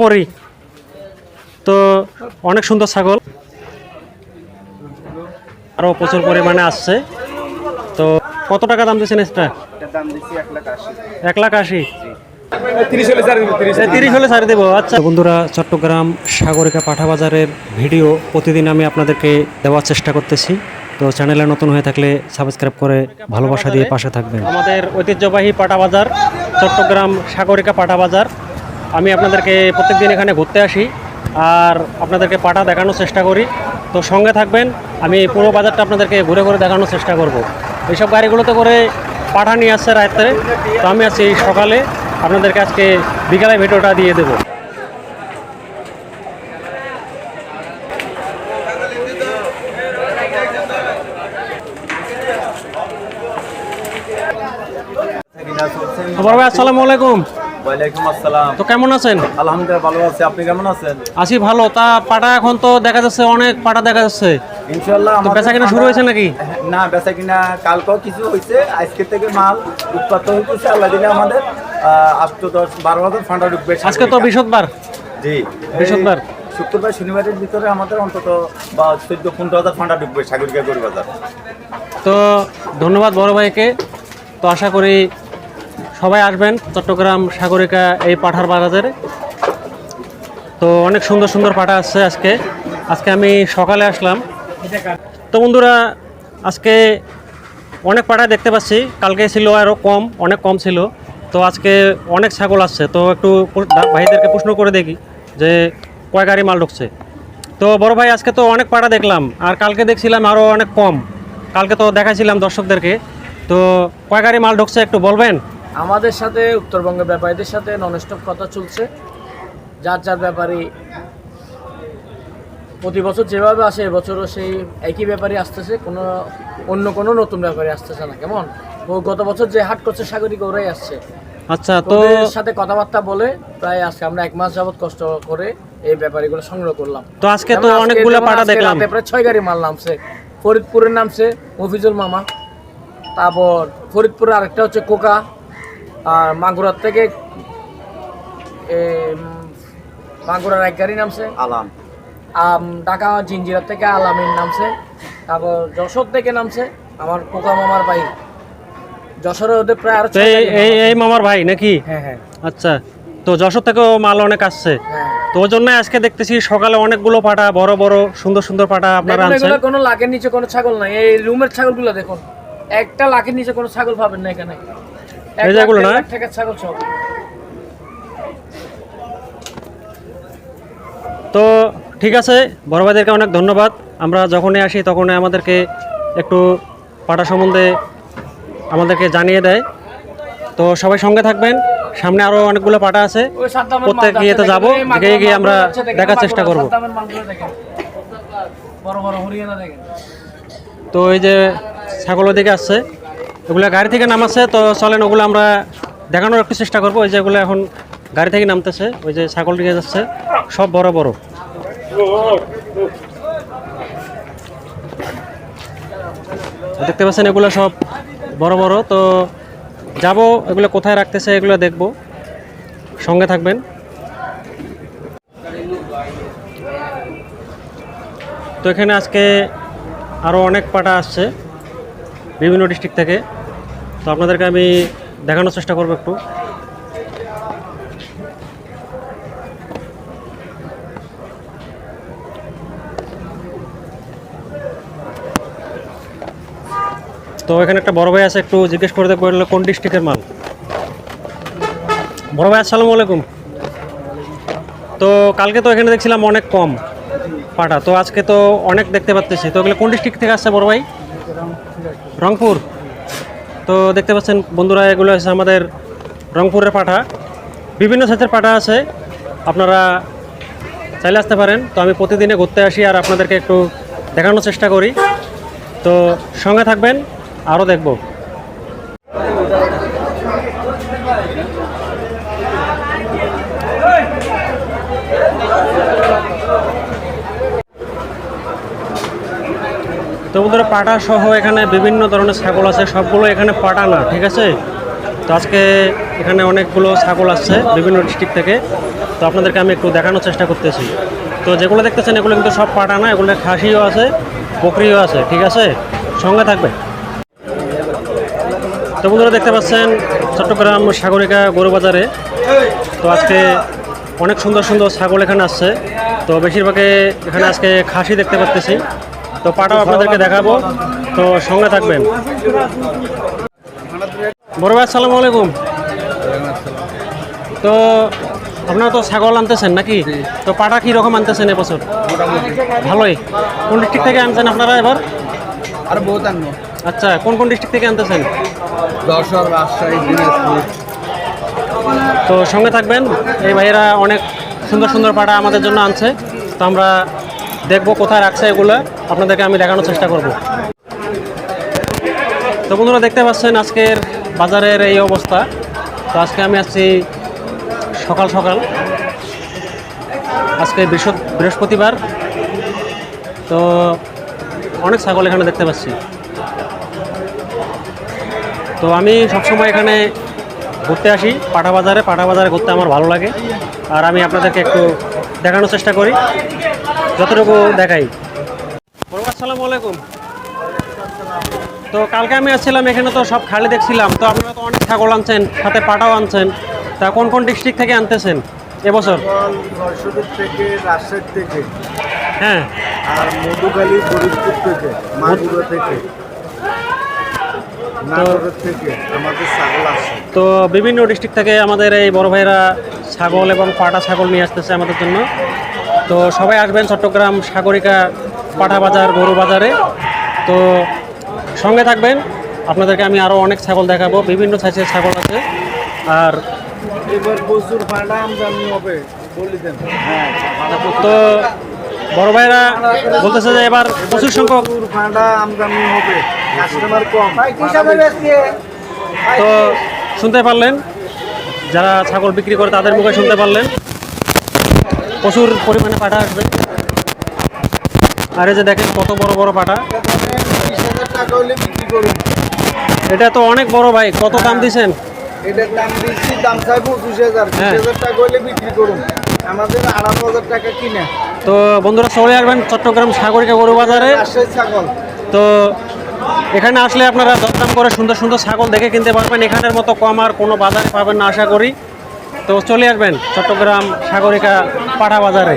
পরি। তো অনেক সুন্দর ছাগল। আরও প্রচুর পরিমাণে আসছে। তো কত টাকা দাম দিচ্ছেন এটা এক লাখ আশি। তিরিশ হলে ছাড়ে দেবো আচ্ছা। বন্ধুরা চট্টগ্রাম সাগরিকা পাঠা বাজারের ভিডিও প্রতিদিন আমি আপনাদেরকে দেওয়ার চেষ্টা করতেছি। তো চ্যানেলে নতুন হয়ে থাকলে সাবস্ক্রাইব করে ভালোবাসা দিয়ে পাশে থাকবেন। আমাদের ঐতিহ্যবাহী পাটা বাজার চট্টগ্রাম সাগরিকা পাটা বাজার। আমি আপনাদেরকে প্রত্যেকদিন এখানে ঘুরতে আসি আর আপনাদেরকে পাটা দেখানোর চেষ্টা করি। তো সঙ্গে থাকবেন আমি পুরো বাজারটা আপনাদেরকে ঘুরে ঘুরে দেখানোর চেষ্টা করব। এইসব গাড়িগুলোতে করে পাঠা নিয়ে আসছে রাত্রে তো আমি আছি সকালে। আপনাদেরকে আজকে বিকালে ভিডিওটা দিয়ে দেবো। ভাই আসসালামু আলাইকুম। ওয়ালাইকুম আসসালাম। তো কেমন আছেন? আলহামদুলিল্লাহ ভালো আছি। আপনি কেমন আছেন? আছি ভালো। তা পাটা এখন তো দেখা যাচ্ছে অনেক পাটা দেখা যাচ্ছে। তো বেচা কিনা শুরু হয়েছে নাকি? না বেচা কিনা কালকেও কিছু হয়েছে। আজকে থেকে মাল উৎপাদন হইতেছে আল্লাহ দিলে আমাদের দশ বারো হাজার ফান্ডা ঢুকবে আজকে তো বৃহস্পতিবার। জি। বৃহস্পতিবার। শুক্রবার শনিবারের ভিতরে আমাদের অন্তত বা চোদ্দ পনেরো হাজার ফান্ডা ঢুকবে সাগরিকা গরু বাজার। তো ধন্যবাদ বড় ভাইকে। তো আশা করি সবাই আসবেন চট্টগ্রাম সাগরিকা এই পাঠার বাজারে তো অনেক সুন্দর সুন্দর পাঠা আসছে আজকে। আজকে আমি সকালে আসলাম। তো বন্ধুরা, আজকে অনেক পাঠা দেখতে পাচ্ছি। কালকে ছিল আরও কম, অনেক কম ছিল। তো আজকে অনেক ছাগল আসছে। তো একটু ভাইদেরকে প্রশ্ন করে দেখি যে কয় গাড়ি মাল ঢুকছে। তো বড় ভাই, আজকে তো অনেক পাড়া দেখলাম। আর কালকে দেখছিলাম আরও অনেক কম। কালকে তো দেখাইছিলাম দর্শকদেরকে। তো কয় গাড়ি মাল ঢুকছে একটু বলবেন? আমাদের সাথে উত্তরবঙ্গের ব্যাপারীদের সাথে ননস্টপ কথা চলছে। যার যার ব্যাপারী প্রতি বছর যেভাবে আসে এবছরও সেই একই ব্যাপারী আসতেছে কোনো অন্য কোনো নতুন ব্যাপারী আসতেছে না কেমন? ও গত বছর যে হাট করছে সাগরিক ওরাই আসছে। আচ্ছা তো সাথে কথাবার্তা বলে প্রায় আজকে আমরা এক মাস যাবত কষ্ট করে এই ব্যাপারীগুলো সংগ্রহ করলাম। তো আজকে তো অনেকগুলো আজকে দেখলাম। প্রায় ছয় গাড়ি মাল নামছে। ফরিদপুরের নামছে মফিজুল মামা। তারপর ফরিদপুরের আরেকটা হচ্ছে কোকা। আর মাগুরার থেকে মাগুরার এক গাড়ি নামছে। আলাম। আম, ঢাকা জিঞ্জিরার থেকে আলামিন নামছে। তারপর যশোর থেকে নামছে আমার কোকা মামার ভাই। যশোরে ওদের প্রায় আরও এই এই মামার ভাই নাকি? হ্যাঁ হ্যাঁ। আচ্ছা তো যশোর থেকেও মাল অনেক আসছে। হ্যাঁ। তো ওই জন্য আজকে দেখতেছি সকালে অনেকগুলো পাটা বড় বড় সুন্দর সুন্দর পাটা আপনারা আনছেন। এগুলো কোনো লাখের নিচে কোনো ছাগল নাই। এই রুমের ছাগলগুলো দেখুন একটা লাখের নিচে কোনো ছাগল পাবেন না এখানে। যেগুলো না? তো ঠিক আছে বড় ভাইদেরকে অনেক ধন্যবাদ। আমরা যখনই আসি তখনই আমাদেরকে একটু পাটা সম্বন্ধে আমাদেরকে জানিয়ে দেয়। তো সবাই সঙ্গে থাকবেন সামনে আরও অনেকগুলো পাটা আছে। প্রত্যেক ইয়েতে যাচ্ছে, যাব, গিয়ে গিয়ে আমরা দেখার চেষ্টা করব। তো এই যে ছাগল দিকে আসছে। ওগুলো গাড়ি থেকে নামাচ্ছে, তো চলেন ওগুলো আমরা দেখানোর একটু চেষ্টা করব। ওই যেগুলো এখন গাড়ি থেকে নামতেছে, ওই যে ছাগল দিকে যাচ্ছে, সব বড় বড়। দেখতে পাচ্ছেন এগুলো সব বড় বড়, তো যাব, এগুলো কোথায় রাখতেছে এগুলো দেখব। সঙ্গে থাকবেন। তো এখানে আজকে আরও অনেক পাটা আসছে, বিভিন্ন ডিস্ট্রিক্ট থেকে। তো আপনাদেরকে আমি দেখানোর চেষ্টা করব একটু। তো এখানে একটা বড় ভাই আছে, একটু জিজ্ঞেস করে দেখব কোন ডিস্ট্রিক্টের মাল। বড় ভাই, আসসালামু আলাইকুম। তো কালকে তো এখানে দেখছিলাম অনেক কম পাটা, তো আজকে তো অনেক দেখতে পাচ্ছি। তো এগুলো কোন ডিস্ট্রিক্ট থেকে আসছে বড় ভাই? রংপুর। তো দেখতে পাচ্ছেন বন্ধুরা, এগুলো আছে আমাদের রংপুরের পাঠা। বিভিন্ন সাইজের পাঠা আছে, আপনারা চাইলে আসতে পারেন। তো আমি প্রতিদিনে ঘুরতে আসি আর আপনাদেরকে একটু দেখানোর চেষ্টা করি। তো সঙ্গে থাকবেন, আরও দেখব। তো বন্ধুরা, পাটা সহ এখানে বিভিন্ন ধরনের ছাগল আছে। সবগুলো এখানে পাটা না, ঠিক আছে? তো আজকে এখানে অনেকগুলো ছাগল আসছে বিভিন্ন ডিস্ট্রিক্ট থেকে। তো আপনাদেরকে আমি একটু দেখানোর চেষ্টা করতেছি। তো যেগুলো দেখতেছেন, এগুলো কিন্তু সব পাটা না, এগুলো খাসিও আছে, বকরিও আছে, ঠিক আছে? সঙ্গে থাকবে তো বন্ধুরা, দেখতে পাচ্ছেন চট্টগ্রাম সাগরিকা গরু বাজারে। তো আজকে অনেক সুন্দর সুন্দর ছাগল এখানে আসছে। তো বেশিরভাগে এখানে আজকে খাসি দেখতে পাচ্তেছি তো পাটাও আপনাদেরকে দেখাবো। তো সঙ্গে থাকবেন। বড় ভাই আসসালামু আলাইকুম। তো আপনারা তো ছাগল আনতেছেন নাকি? তো পাটা কি রকম আনতেছেন এবছর? ভালোই। কোন ডিস্ট্রিক্ট থেকে আনছেন আপনারা এবার? আর বহুত আনব। আচ্ছা কোন কোন ডিস্ট্রিক্ট থেকে আনতেছেন? যশোর রাজশাহী দিনাজপুর। তো সঙ্গে থাকবেন। এই ভাইয়েরা অনেক সুন্দর সুন্দর পাটা আমাদের জন্য আনছে। তো আমরা দেখব কোথায় রাখছে এগুলো। আপনাদেরকে আমি দেখানোর চেষ্টা করব। তো বন্ধুরা, দেখতে পাচ্ছেন আজকের বাজারের এই অবস্থা। তো আজকে আমি আসছি সকাল সকাল। আজকে বৃহস্প- বৃহস্পতিবার। তো অনেক ছাগল এখানে দেখতে পাচ্ছি। তো আমি সবসময় এখানে ঘুরতে আসি, পাটা বাজারে। পাটা বাজারে ঘুরতে আমার ভালো লাগে। আর আমি আপনাদেরকে একটু দেখানোর চেষ্টা করি। যতটুকু দেখাই। আসসালামু আলাইকুম। তো কালকে আমি আসছিলাম এখানে তো সব খালি দেখছিলাম। তো আপনারা তো অনেক ছাগল আনছেন সাথে পাটাও আনছেন। তা কোন কোন ডিস্ট্রিক্ট থেকে আনতেছেন এবছর? থেকে রাজশাহী থেকে। হ্যাঁ। আর মধুখালী ফরিদপুর থেকে মাগুরা থেকে। তো বিভিন্ন ডিস্ট্রিক্ট থেকে আমাদের এই বড় ভাইরা ছাগল এবং পাটা ছাগল নিয়ে আসতেছে আমাদের জন্য। তো সবাই আসবেন চট্টগ্রাম সাগরিকা পাঠা বাজার গরু বাজারে তো সঙ্গে থাকবেন। আপনাদেরকে আমি আরও অনেক ছাগল দেখাবো। বিভিন্ন সাইজের ছাগল আছে। আর হ্যাঁ তো বড় ভাইরা বলতেছে যে এবার প্রচুর সংখ্যক হবে কাস্টমার কম। তো শুনতে পারলেন যারা ছাগল বিক্রি করে তাদের মুখে শুনতে পারলেন। প্রচুর পরিমাণে পাঠা আসবে। আর যে দেখেন কত বড় বড় করুন এটা তো অনেক বড় ভাই, কত দাম দিছেন? এটার দাম দিচ্ছি দাম চাই পঁচিশ হাজার হ্যাঁ। টাকা হলে বিক্রি করুন আমাদের আড়াই হাজার টাকা কিনে তো বন্ধুরা চলে আসবেন চট্টগ্রাম সাগরিকা গরু বাজারে। ছাগল তো এখানে আসলে আপনারা দরদাম করে সুন্দর সুন্দর ছাগল দেখে কিনতে পারবেন। এখানের মতো কম আর কোনো বাজারে পাবেন না, আশা করি। তো চলে আসবেন চট্টগ্রাম সাগরিকা পাঠা বাজারে।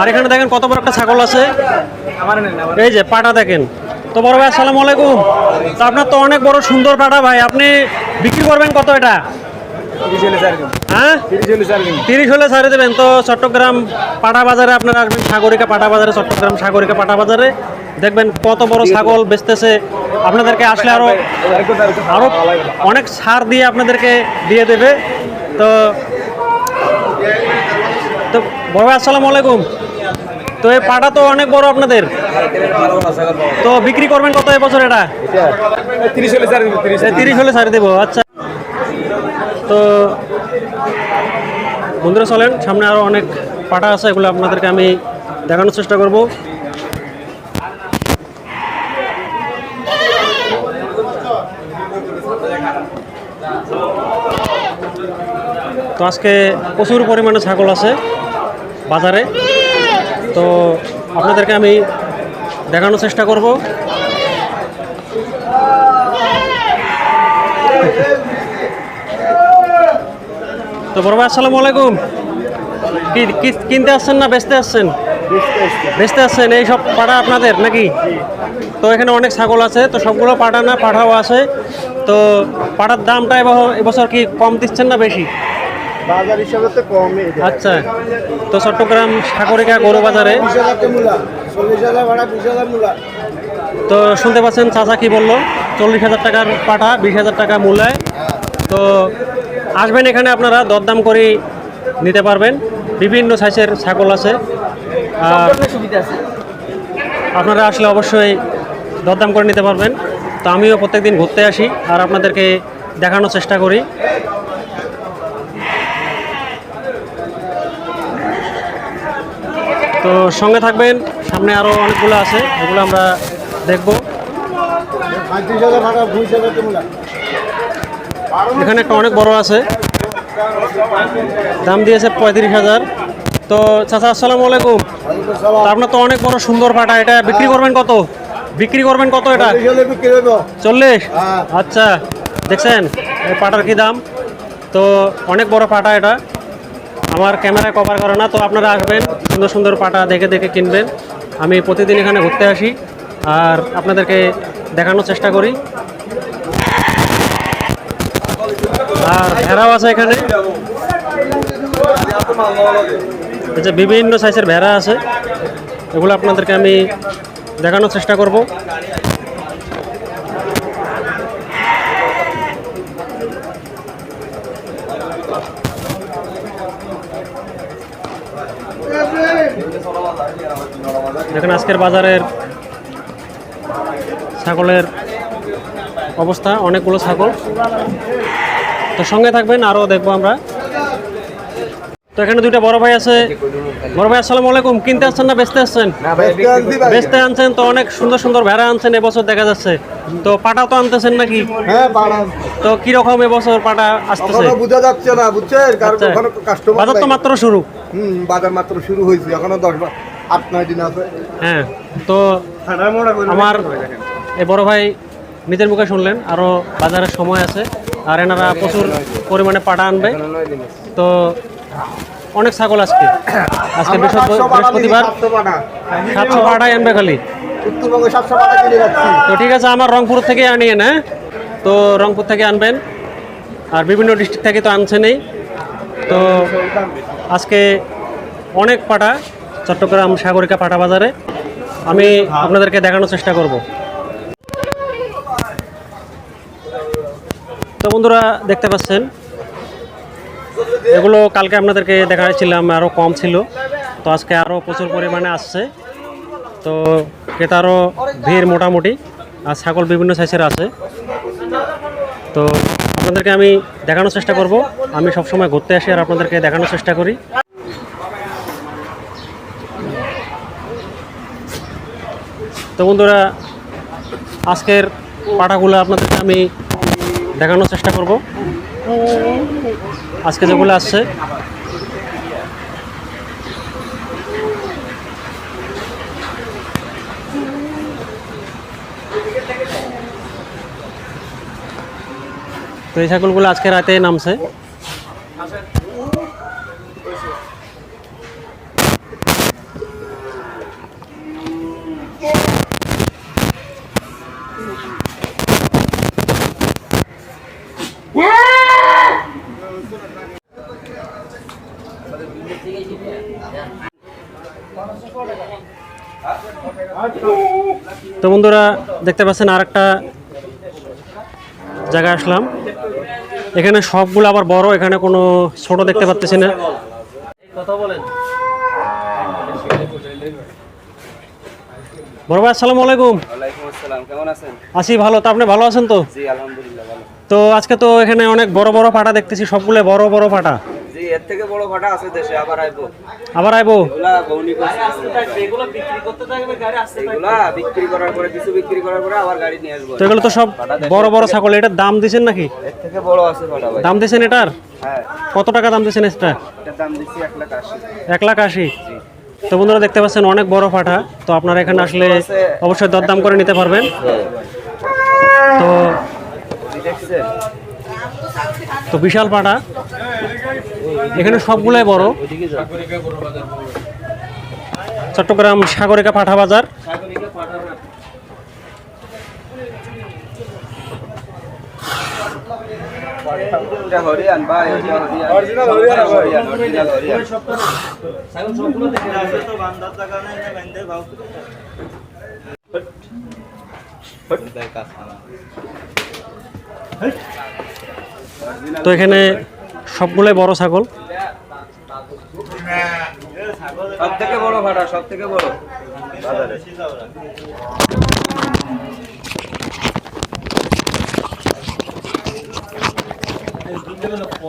আর এখানে দেখেন কত বড় একটা ছাগল আছে। এই যে পাটা দেখেন। তো বড় ভাই, আসসালামু আলাইকুম। তো আপনার তো অনেক বড় সুন্দর পাটা ভাই। আপনি বিক্রি করবেন কত এটা? হ্যাঁ? তিরিশ হলে ছাড়ে দেবেন। তো চট্টগ্রাম পাটা বাজারে আপনারা আসবেন, সাগরিকা পাটা বাজারে, চট্টগ্রাম সাগরিকা পাটা বাজারে। দেখবেন কত বড় ছাগল বেচতেছে। আপনাদেরকে আসলে আরও আরও অনেক সার দিয়ে আপনাদেরকে দিয়ে দেবে। তো তো বড় ভাই আসসালামু আলাইকুম। তো এই পাটা তো অনেক বড় আপনাদের। তো বিক্রি করবেন কত এবছর এটা? হলে তিরিশ হলে। ছাড়ে দেবো আচ্ছা। তো বন্ধুরা চলেন সামনে আরও অনেক পাটা আছে এগুলো আপনাদেরকে আমি দেখানোর চেষ্টা করব। তো আজকে প্রচুর পরিমাণে ছাগল আছে। বাজারে। তো আপনাদেরকে আমি দেখানোর চেষ্টা করব। তো বড় ভাই, আসসালামু আলাইকুম। কি কিনতে আসছেন না বেচতে আসছেন? বেচতে আসছেন, এই সব পাড়া আপনাদের নাকি? তো এখানে অনেক ছাগল আছে, তো সবগুলো পাঠা না পাঠাও আছে। তো পাঠার দামটা এবছর কি কম দিচ্ছেন না বেশি? বাজার হিসাবে তো কমই। আচ্ছা তো চট্টগ্রাম সাগরিকা গরু বাজারে? বিশ হাজার মূলা চল্লিশ হাজার ভাড়া বিশ হাজার মূলা। তো শুনতে পাচ্ছেন চাচা কি বলল? চল্লিশ হাজার টাকার পাঠা বিশ হাজার টাকা মূল্যায় তো আসবেন এখানে আপনারা দরদাম করে নিতে পারবেন। বিভিন্ন সাইজের ছাগল আছে। আর আছে। আপনারা আসলে অবশ্যই দরদাম করে নিতে পারবেন। তো আমিও প্রত্যেকদিন ঘুরতে আসি আর আপনাদেরকে দেখানোর চেষ্টা করি। তো সঙ্গে থাকবেন, সামনে আরও অনেকগুলো আছে, এগুলো আমরা দেখব। এখানে একটা অনেক বড় আছে, দাম দিয়েছে পঁয়ত্রিশ হাজার। তো চাচা, আসসালামু আলাইকুম। আপনার তো অনেক বড় সুন্দর পাটা, এটা বিক্রি করবেন কত? বিক্রি করবেন কত এটা? চল্লিশ? আচ্ছা দেখছেন পাটার কি দাম? তো অনেক বড় পাটা এটা। আমার ক্যামেরায় কভার করে না, তো আপনারা আসবেন, সুন্দর সুন্দর পাটা দেখে দেখে কিনবেন। আমি প্রতিদিন এখানে ঘুরতে আসি আর আপনাদেরকে দেখানোর চেষ্টা করি। আর ভেড়াও আছে এখানে। যে বিভিন্ন সাইজের ভেড়া আছে, এগুলো আপনাদেরকে আমি দেখানোর চেষ্টা করব। দেখেন আজকের বাজারের ছাগলের অবস্থা অনেকগুলো ছাগল। তো সঙ্গে থাকবেন আরও দেখব আমরা। তো এখানে দুইটা বড় ভাই আছে। বড় ভাই আসসালামু আলাইকুম। কিনতে আসছেন না বেচতে আসছেন? বেচতে আনছেন তো অনেক সুন্দর সুন্দর ভেড়া আনছেন এবছর দেখা যাচ্ছে। তো পাটা তো আনতেছেন নাকি? হ্যাঁ তো কীরকম এবছর পাটা আসতেছে? বোঝা যাচ্ছে না বুঝছেন? কারণ আচ্ছা। কাস্টমার বাজার তো মাত্র শুরু। হুম বাজার মাত্র শুরু হয়েছে এখনও দশ আট নয় দিন আছে হ্যাঁ তো আমার এই বড় ভাই নিজের মুখে শুনলেন আরও বাজারের সময় আছে আর এনারা প্রচুর পরিমাণে পাটা আনবে। তো অনেক ছাগল আজকে। আজকে বৃহস্পতিবার সাতশো পাটাই আনবে খালি। তো ঠিক আছে আমার রংপুর থেকে আনিয়ে না তো রংপুর থেকে আনবেন আর বিভিন্ন ডিস্ট্রিক্ট থেকে তো আনছেনই। তো আজকে অনেক পাটা। চট্টগ্রাম সাগরিকা পাটা বাজারে। আমি আপনাদেরকে দেখানোর চেষ্টা করব। তো বন্ধুরা, দেখতে পাচ্ছেন? এগুলো কালকে আপনাদেরকে দেখাচ্ছিলাম আরও কম ছিল। তো আজকে আরও প্রচুর পরিমাণে আসছে। তো ক্রেতারও ভিড় মোটামুটি, আর ছাগল বিভিন্ন সাইজের আছে। তো আপনাদেরকে আমি দেখানোর চেষ্টা করব। আমি সবসময় ঘুরতে আসি আর আপনাদেরকে দেখানোর চেষ্টা করি। তো বন্ধুরা, আজকের পাটাগুলো আপনাদেরকে আমি দেখানোর চেষ্টা করব। আজকে যেগুলো আসছে, তো এই ছাগলগুলো আজকে রাতে নামছে। তো বন্ধুরা দেখতে পাচ্ছেন আর একটা জায়গায় আসলাম। এখানে সবগুলো আবার বড় এখানে কোনো ছোট দেখতে পাচ্ছি না। বড় ভাই আসসালামু আলাইকুম। আছি ভালো তো আপনি ভালো আছেন তো? তো আজকে তো এখানে অনেক বড় বড় পাটা দেখতেছি সবগুলো বড় বড় পাটা জি এর থেকে বড় ভাটা আছে দেশে আবার আইবো। আবার আইবো? এগুলা বৌনি এগুলা বিক্রি করার পরে কিছু বিক্রি করার পরে আবার গাড়ি নিয়ে আসব। তো এগুলো তো সব বড় বড় ছাগল এটার দাম নাকি? এর থেকে বড় আছে ভাটা ভাই। দাম এটার? হ্যাঁ। কত টাকা দাম এটা এটার দাম লাখ তো বন্ধুরা দেখতে পাচ্ছেন অনেক বড় পাঠা তো আপনারা এখানে আসলে অবশ্যই দরদাম করে নিতে পারবেন। তো তো বিশাল পাটা এখানে সবগুলাই বড়। চট্টগ্রাম সাগরিকা পাঠা বাজার। তো এখানে সবগুলাই বড় ছাগল। বড় বড়? বাজারে।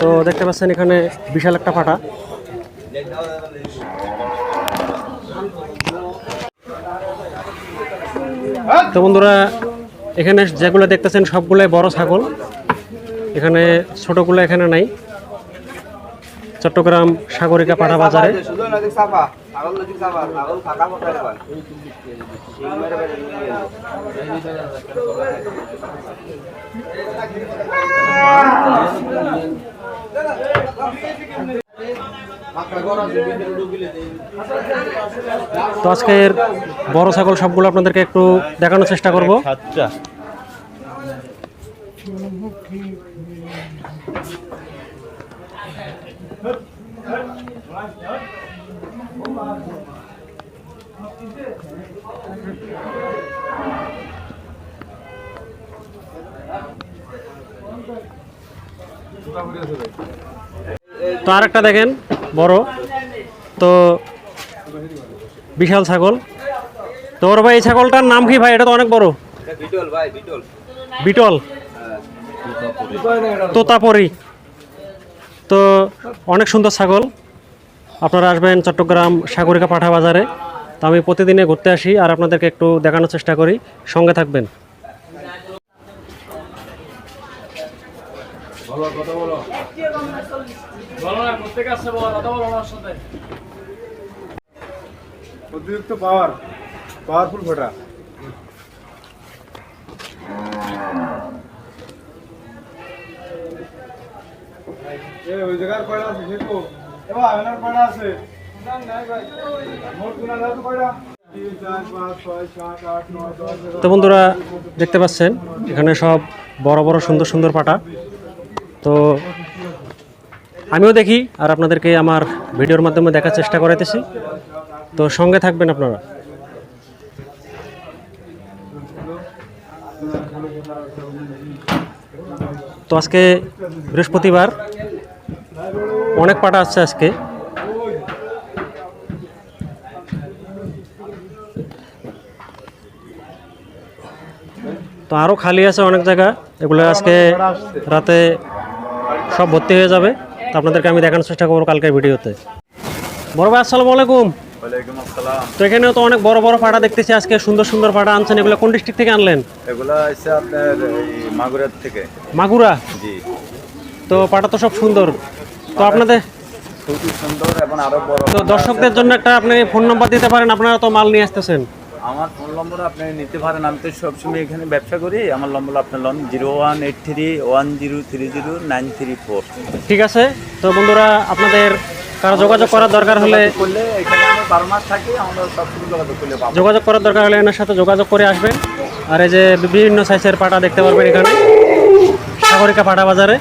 তো দেখতে পাচ্ছেন এখানে বিশাল একটা ফাটা। তো বন্ধুরা এখানে যেগুলো দেখতেছেন সবগুলাই বড় ছাগল। এখানে ছোটগুলো এখানে নাই। চট্টগ্রাম সাগরিকা পাঠা বাজারে। তো আজকের বড় ছাগল সবগুলো আপনাদেরকে একটু দেখানোর চেষ্টা করব তো আরেকটা দেখেন, বড়। তো বিশাল ছাগল। তো ওর ভাই, এই ছাগলটার নাম কি ভাই? এটা তো অনেক বড়। বিটল। তোতাপরি। তো অনেক সুন্দর ছাগল। আপনারা আসবেন চট্টগ্রাম সাগরিকা পাঠা বাজারে। তো আমি প্রতিদিনে ঘুরতে আসি আর আপনাদেরকে একটু দেখানোর চেষ্টা করি। সঙ্গে থাকবেন। কথা বলো অতিরিক্ত পাওয়ার পাওয়ারফুল ফোটা এ ওই জায়গার কয়টা আছে এবার আয়নার কয়টা তো বন্ধুরা দেখতে পাচ্ছেন এখানে সব বড় বড় সুন্দর সুন্দর পাটা। তো আমিও দেখি আর আপনাদেরকে আমার ভিডিওর মাধ্যমে দেখার চেষ্টা করাইতেছি। তো সঙ্গে থাকবেন আপনারা। তো আজকে বৃহস্পতিবার, অনেক পাটা আসছে আজকে। তো আরও খালি আছে অনেক জায়গা। এগুলো আজকে রাতে সব ভর্তি হয়ে যাবে। তো আপনাদেরকে আমি দেখানোর চেষ্টা করব কালকের ভিডিওতে। বড় ভাই আসসালামু আলাইকুম। ওয়ালাইকুম তো এখানেও তো অনেক বড় বড় পাটা দেখতেছি আজকে সুন্দর সুন্দর পাটা আনছেন। এগুলো কোন ডিস্ট্রিক্ট থেকে আনলেন? এগুলা হচ্ছে আপনার মাগুরার থেকে। মাগুরা? জি। তো পাটা তো সব সুন্দর। তো আপনাদের সুন্দর এবং আরও বড় তো দর্শকদের জন্য একটা আপনি ফোন নাম্বার দিতে পারেন আপনারা তো মাল নিয়ে আসতেছেন। আমার ফোন নম্বর আপনি নিতে পারেন। আমি তো সবসময় এখানে ব্যবসা করি। আমার নম্বর আপনার loan zero one eight three one zero three zero nine three four ঠিক আছে। তো বন্ধুরা আপনাদের কারও যোগাযোগ করার দরকার হলে এখানে আমি বারো মাস থাকি আমরা সবসময় যোগাযোগ করলে যোগাযোগ করার দরকার হলে এনার সাথে যোগাযোগ করে আসবেন। আর এই যে বিভিন্ন সাইজের পাটা দেখতে পারবেন এখানে। সাগরিকা পাটা বাজারে।